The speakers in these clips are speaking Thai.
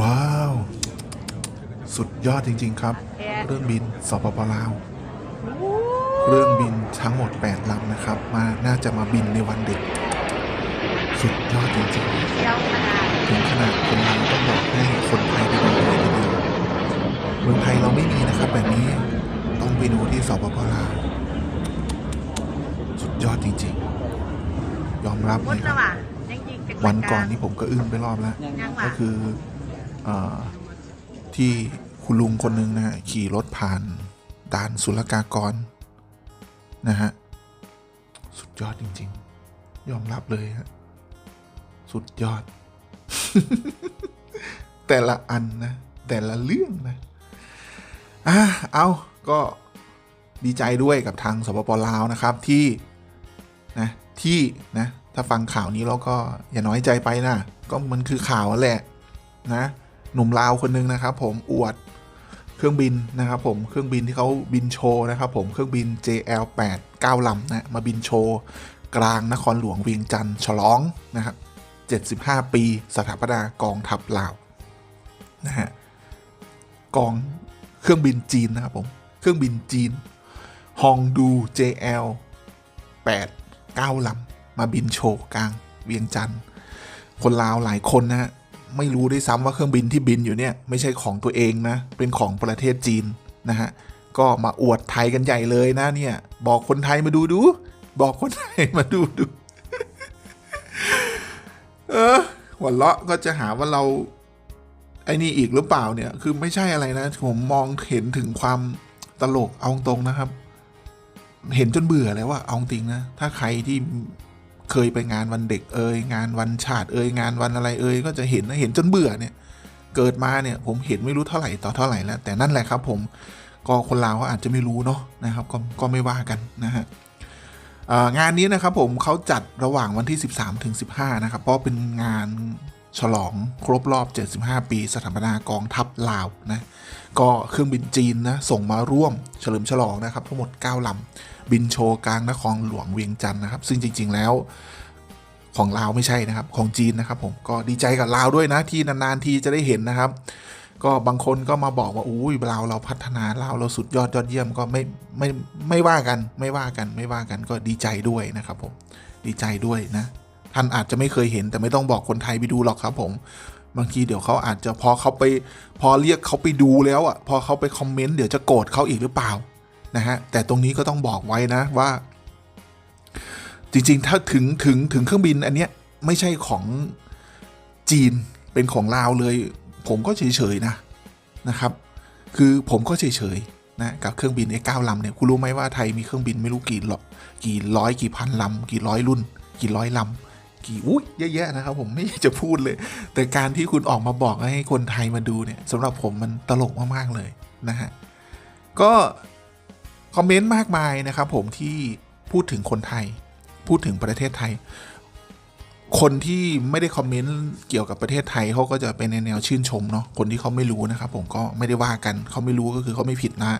ว้าว สุดยอดจริง ๆ ครับ เครื่องบินสปปลาว เครื่องบินทั้งหมด 8ลำนะครับ มาน่าจะมาบินในวันเด็ก สุดยอดจริงเที่ยวขนาดๆถึงขนาดคนเราต้องบอกให้คนไทยไปดูเลยทีเดียวเมืองไทยเราไม่มีนะครับแบบนี้ต้องไปดูที่สปปลาวสุดยอดจริง ๆ ยอมรับมุเลดยคละรับว่ะยังยิงเป็นวันก่อนนี่ผมก็อึ้งไปรอบแล้วยังก็ว่ะคือเออ ที่คุณลุงคนหนึ่งนะฮะขี่รถผ่านด่านศุลกากร นะฮะ สุดยอดจริง ๆ ยอมรับเลยฮะ สุดยอด แต่ละอันนะ แต่ละเรื่องนะอะเอาก็ดีใจด้วยกับทางสปปลาวนะครับที่นะที่นะถ้าฟังข่าวนี้แล้วก็อย่าน้อยใจไปนะ ก็มันคือข่าวแหละนะ หนุ่มลาวคนหนึงนะครับ ผมอวดเครื่องบินนะครับผมเครื่องบินที่เขาบินโชว์นะครับผมเครื่องบิน JL8 9ลำนะมาบินโชว์กลางนครหลวงเวียงจันทร์ฉลองนะครับ75 ปีสถาปนากองทัพลาวนะฮะกองเครื่องบินจีนนะครับผมเครื่องบินจีนฮองดู JL 8 9ลำมาบินโชว์กลางเวียงจันทร์คนลาวหลายคนนะฮะ ไม่รู้ด้วยซ้ำว่าเครื่องบินที่บินอยู่เนี่ยไม่ใช่ของตัวเองนะ เป็นของประเทศจีนนะฮะ ก็มาอวดไทยกันใหญ่เลยนะเนี่ย บอกคนไทยมาดูดู บอกคนไทยมาดูดู เออหัวเราะก็จะหาว่าเราไอ้นี่อีกหรือเปล่าเนี่ย คือไม่ใช่อะไรนะ ผมมองเห็นถึงความตลกเอาตรงนะครับ เห็นจนเบื่อแล้วว่าเอาจริงนะ ถ้าใครที่ เคยไปงานวันเด็กเอ่ยงานวันชาติเอ่ยงานวันอะไรเอ่ยก็จะเห็นนะเห็นจนเบื่อเนี่ย เกิดมาเนี่ยผมเห็นไม่รู้เท่าไหร่ต่อเท่าไหร่แล้ว แต่นั่นแหละครับผมก็คนลาวอาจจะไม่รู้เนาะนะครับก็ก็ไม่ว่ากันนะฮะงานนี้นะครับผมเขาจัดระหว่างวันที่ 13ถึง15 นะครับ เพราะเป็นงาน ฉลองครบรอบ 75 ปีสถาปนากองทัพลาวนะก็เครื่องบินจีนนะส่งมาร่วมเฉลิมฉลองนะครับทั้งหมด 9ลำบินโชว์กลางนครหลวงเวียงจันทร์นะครับ ซึ่งจริง ๆแล้วของลาวไม่ใช่นะครับ ของจีนนะครับผมก็ดีใจกับลาวด้วยนะที่นานๆทีจะได้เห็นนะครับ ก็บางคนก็มาบอกว่าอุ้ยลาวเราพัฒนาลาวเราสุดยอดยอดเยี่ยมก็ไม่ไม่ไม่ว่ากันไม่ว่ากันไม่ว่ากันก็ดีใจด้วยนะครับผมดีใจด้วยนะ ท่านอาจจะไม่เคยเห็น แต่ไม่ต้องบอกคนไทยไปดูหรอกครับ ผมบางทีเดี๋ยวเขาอาจจะพอเขาไปพอเรียกเขาไปดูแล้วอะพอเขาไปคอมเมนต์เดี๋ยวจะโกรธเขาอีกหรือเปล่านะฮะแต่ตรงนี้ก็ต้องบอกไว้นะว่า จริงๆ ถ้าถึงถึงถึงเครื่องบินอันเนี้ยไม่ใช่ของจีนเป็นของลาวเลย ผมก็เฉยๆนะนะครับ คือผมก็เฉยๆนะกับเครื่องบินไอ้เก้าลำเนี่ยคุณรู้ไหมว่าไทยมีเครื่องบินไม่รู้กี่หรอกกี่ร้อยกี่พันลำกี่ร้อยรุ่น กี่ร้อยลำ กี่อุ้ยเยอะแยะนะครับ ผมไม่อยากจะพูดเลย แต่การที่คุณออกมาบอกให้คนไทยมาดูเนี่ยสำหรับผมมันตลกมากๆเลยนะฮะก็คอมเมนต์มากมายนะครับผมที่พูดถึงคนไทย พูดถึงประเทศไทย คนที่ไม่ได้คอมเมนต์เกี่ยวกับประเทศไทยเขาก็จะเป็นในแนวชื่นชมเนาะคนที่เขาไม่รู้นะครับ ผมก็ไม่ได้ว่ากันเขาไม่รู้ก็คือเขาไม่ผิดนะ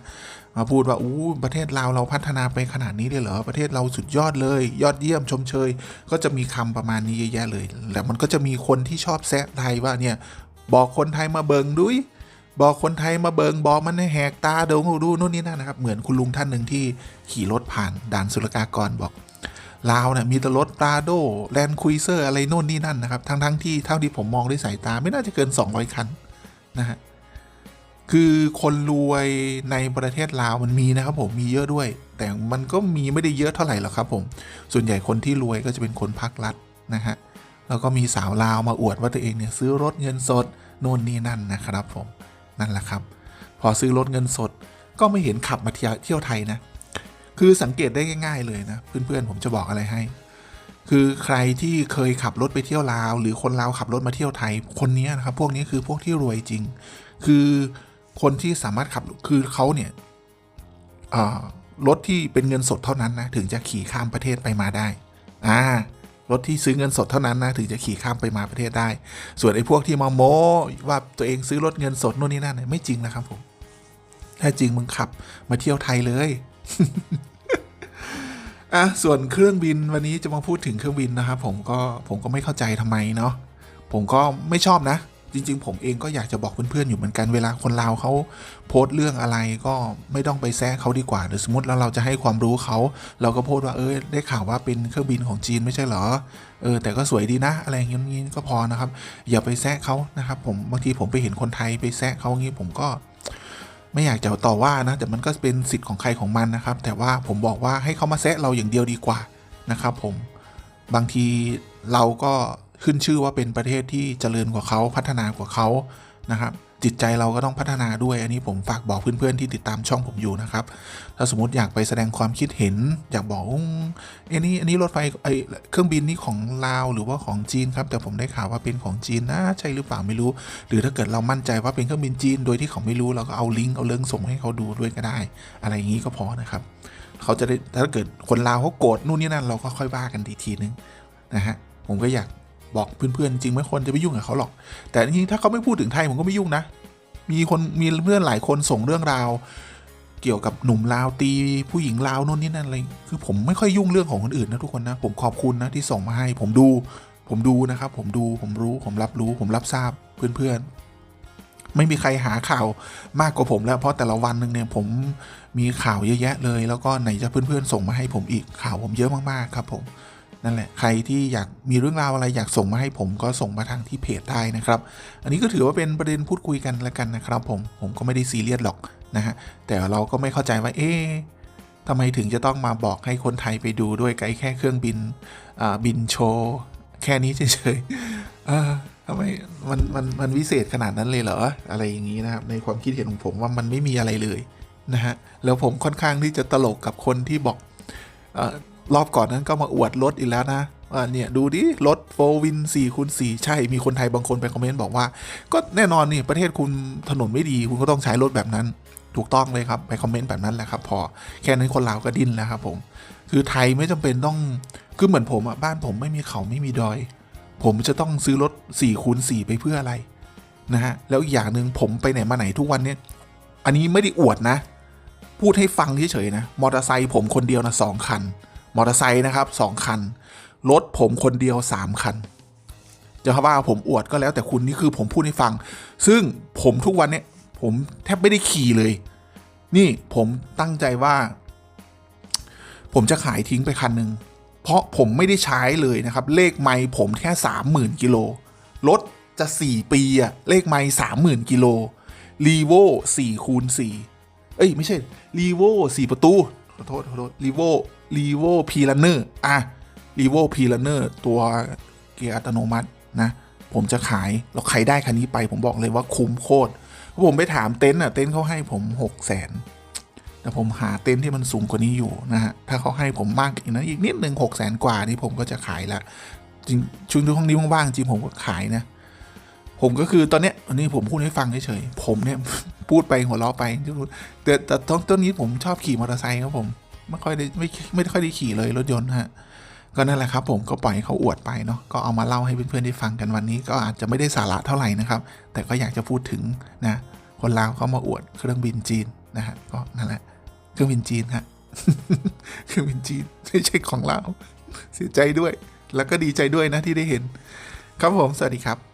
มาพูดว่าอู้ประเทศลาเราพัฒนาไปขนาดนี้เลยเหรอประเทศเราสุดยอดเลย ยอดเยี่ยมชมเชย ก็จะมีคำประมาณนี้เยอะแยะเลยแล้วมันก็จะมีคนที่ชอบแซะไทยว่าเนี่ยบอกคนไทยมาเบิงดุยบอกคนไทยมาเบิงบอกมันให้แหกตาเดงดูนู่นนี่นั่นนะครับ เหมือนคุณลุงท่านหนึ่งที่ขี่รถผ่านด่านศุลกากรบอก ลาวเนี่ยมีแต่รถปราโดแลนด์คุยเซอร์อะไรโน่นนี่นั่นนะครับ ทั้งทั้งที่เท่าที่ผมมองด้วยสายตาไม่น่าจะเกิน 200 คันนะฮะคือคนรวยในประเทศลาวมันมีนะครับผมมีเยอะด้วย แต่มันก็มีไม่ได้เยอะเท่าไหร่หรอกครับผม ส่วนใหญ่คนที่รวยก็จะเป็นคนพักรัฐนะฮะแล้วก็มีสาวลาวมาอวดว่าตัวเองเนี่ยซื้อรถเงินสดโน่นนี่นั่นนะครับผมนั่นแหละครับ พอซื้อรถเงินสดก็ไม่เห็นขับมาเที่ยวเที่ยวไทยนะ คือสังเกตได้ง่าย ๆ เลยนะ เพื่อนๆผมจะบอกอะไรให้ คือใครที่เคยขับรถไปเที่ยวลาว หรือคนลาวขับรถมาเที่ยวไทย คนนี้นะครับ พวกนี้คือพวกที่รวยจริง คือคนที่สามารถขับคือเขาเนี่ยรถที่เป็นเงินสดเท่านั้นนะถึงจะขี่ข้ามประเทศไปมาได้อ่ารถที่ซื้อเงินสดเท่านั้นนะถึงจะขี่ข้ามไปมาประเทศได้ ส่วนไอ้พวกที่มาโม้ว่าตัวเองซื้อรถเงินสดโน่นนี่นั่นเนี่ยไม่จริงนะครับผม ถ้าจริงมึงขับมาเที่ยวไทยเลย อะส่วนเครื่องบินวันนี้จะมาพูดถึงเครื่องบินนะครับผมก็ผมก็ไม่เข้าใจทำไมเนาะผมก็ไม่ชอบนะ จริง ๆ ผมเองก็อยากจะบอกเพื่อนๆอยู่เหมือนกันเวลาคนลาวเขาโพสต์เรื่องอะไรก็ไม่ต้องไปแซะเขาดีกว่าหรือสมมติแล้วเราจะให้ความรู้เขา เราก็โพสต์ว่าเออได้ข่าวว่าเป็นเครื่องบินของจีนไม่ใช่เหรอเออแต่ก็สวยดีนะ อะไรอย่างนี้ก็พอนะครับ อย่าไปแซะเขานะครับผมบางทีผมไปเห็นคนไทยไปแซะเขาอย่างนี้ผมก็ ไม่อยากจะต่อว่านะ แต่มันก็เป็นสิทธิ์ของใครของมันนะครับ แต่ว่าผมบอกว่าให้เขามาแซะเราอย่างเดียวดีกว่านะครับ ผมบางทีเราก็ขึ้นชื่อว่าเป็นประเทศที่เจริญกว่าเขาพัฒนากว่าเขานะครับ จิตใจเราก็ต้องพัฒนาด้วย อันนี้ผมฝากบอกเพื่อนๆที่ติดตามช่องผมอยู่นะครับ ถ้าสมมติอยากไปแสดงความคิดเห็น อยากบอกว่าเอ้นี่อันนี้รถไฟไอเครื่องบินนี่ของลาวหรือว่าของจีนครับ แต่ผมได้ข่าวว่าเป็นของจีนนะใช่หรือเปล่าไม่รู้ หรือถ้าเกิดเรามั่นใจว่าเป็นเครื่องบินจีนโดยที่เขาไม่รู้เราก็เอาลิงก์เอาเรื่องส่งให้เขาดูด้วยก็ได้ อะไรอย่างนี้ก็พอนะครับ เขาจะได้ถ้าเกิดคนลาวเขาโกรธนู่นนี่นั่นเราก็ค่อยว่ากันทีทีนึงนะฮะผมก็อยาก บอกเพื่อนๆจริงไม่ควรจะไปยุ่งกับเขาหรอก แต่จริงๆถ้าเขาไม่พูดถึงไทยผมก็ไม่ยุ่งนะ มีคนมีเพื่อนหลายคนส่งเรื่องราว เกี่ยวกับหนุ่มลาวตีผู้หญิงลาวโน่นนี่นั่นอะไรคือผมไม่ค่อยยุ่งเรื่องของคนอื่นนะทุกคนนะผมขอบคุณนะที่ส่งมาให้ ผมดู ผมดูนะครับผมดูผมรู้ผมรับรู้ผมรับทราบเพื่อนๆไม่มีใครหาข่าวมากกว่าผมแล้วเพราะแต่ละวันหนึ่งเนี่ยผมมีข่าวเยอะแยะเลย แล้วก็ไหนจะเพื่อนๆส่งมาให้ผมอีกข่าวผมเยอะมากๆครับผม นั่นแหละใครที่อยากมีเรื่องราวอะไรอยากส่งมาให้ผมก็ส่งมาทางที่เพจได้นะครับ อันนี้ก็ถือว่าเป็นประเด็นพูดคุยกันแล้วกันนะครับผมผมก็ไม่ได้ซีเรียสหรอกนะฮะแต่เราก็ไม่เข้าใจว่าเอ๊ะทำไมถึงจะต้องมาบอกให้คนไทยไปดูด้วยไกลแค่เครื่องบินบินโชว์แค่นี้เฉยๆทำไมมันมันมันวิเศษขนาดนั้นเลยเหรออะไรอย่างนี้นะครับในความคิดเห็นของผมว่ามันไม่มีอะไรเลยนะฮะแล้วผมค่อนข้างที่จะตลกกับคนที่บอก รอบก่อนนั้นก็มาอวดรถอีกแล้วนะว่าเนี่ยดูดิรถโฟวิน4คูณ4ใช่มีคนไทยบางคนไปคอมเมนต์บอกว่า ก็แน่นอนนี่ประเทศคุณถนนไม่ดี คุณก็ต้องใช้รถแบบนั้น ถูกต้องเลยครับไปคอมเมนต์แบบนั้นแหละครับ พอแค่นั้นคนลาวก็ดิ้นแล้วครับผม คือไทยไม่จำเป็นต้องคือเหมือนผมอะบ้านผมไม่มีเขาไม่มีดอย ผมจะต้องซื้อรถ4คูณ4ไปเพื่ออะไรนะฮะแล้วอีกอย่างหนึ่งผมไปไหนมาไหนทุกวันเนี้ยอันนี้ไม่ได้อวดนะ พูดให้ฟังเฉยๆนะมอเตอร์ไซค์ผมคนเดียวนะสองคัน มอเตอร์ไซค์นะครับสองคัน รถผมคนเดียวสามคัน จะว่าผมอวดก็แล้วแต่คุณนี่คือผมพูดให้ฟัง ซึ่งผมทุกวันเนี่ยผมแทบไม่ได้ขี่เลย นี่ผมตั้งใจว่า ผมจะขายทิ้งไปคันหนึ่งเพราะผมไม่ได้ใช้เลยนะครับ เลขไมล์ผมแค่สามหมื่นกิโลรถจะสี่ปีอะเลขไมล์สามหมื่นกิโลรีโวสี่คูณสี่เอ้ย ไม่ใช่รีโวสี่ประตู ขอโทษ ขอโทษรีโว่ รีโวพีลันเนอร์อะรีโวพีลันเนอร์ตัวเกียร์อัตโนมัตินะผมจะขายแล้วใครได้คันนี้ไป ผมบอกเลยว่าคุ้มโคตรผมไปถามเต็นท์อะเต็นท์เขาให้ผมหกแสนแต่ผมหาเต็นท์ที่มันสูงกว่านี้อยู่นะฮะถ้าเขาให้ผมมากอีกนะอีกนิดหนึ่งหกแสนกว่านี่ผมก็จะขายละจริงช่วงที่ห้องนี้ว่างๆจริงผมก็ขายนะ ผมก็คือตอนเนี้ยอันนี้ผมพูดให้ฟังเฉยๆผมเนี่ยพูดไปหัวเราะไปแต่แต่ตอนต้นนี้ผมชอบขี่มอเตอร์ไซค์ครับผม ไม่ค่อยได้ไม่ไม่ค่อยได้ขี่เลยรถยนต์ฮะก็นั่นแหละครับผมก็ปล่อยเขาอวดไปเนาะก็เอามาเล่าให้เพื่อนๆได้ฟังกันวันนี้ ก็อาจจะไม่ได้สาระเท่าไหร่นะครับ แต่ก็อยากจะพูดถึงนะคนลาวเขามาอวดเครื่องบินจีนนะฮะก็นั่นแหละเครื่องบินจีนฮะเครื่องบินจีนไม่ใช่ของเราวเสียใจด้วย แล้วก็ดีใจด้วยนะที่ได้เห็น ครับผมสวัสดีครับ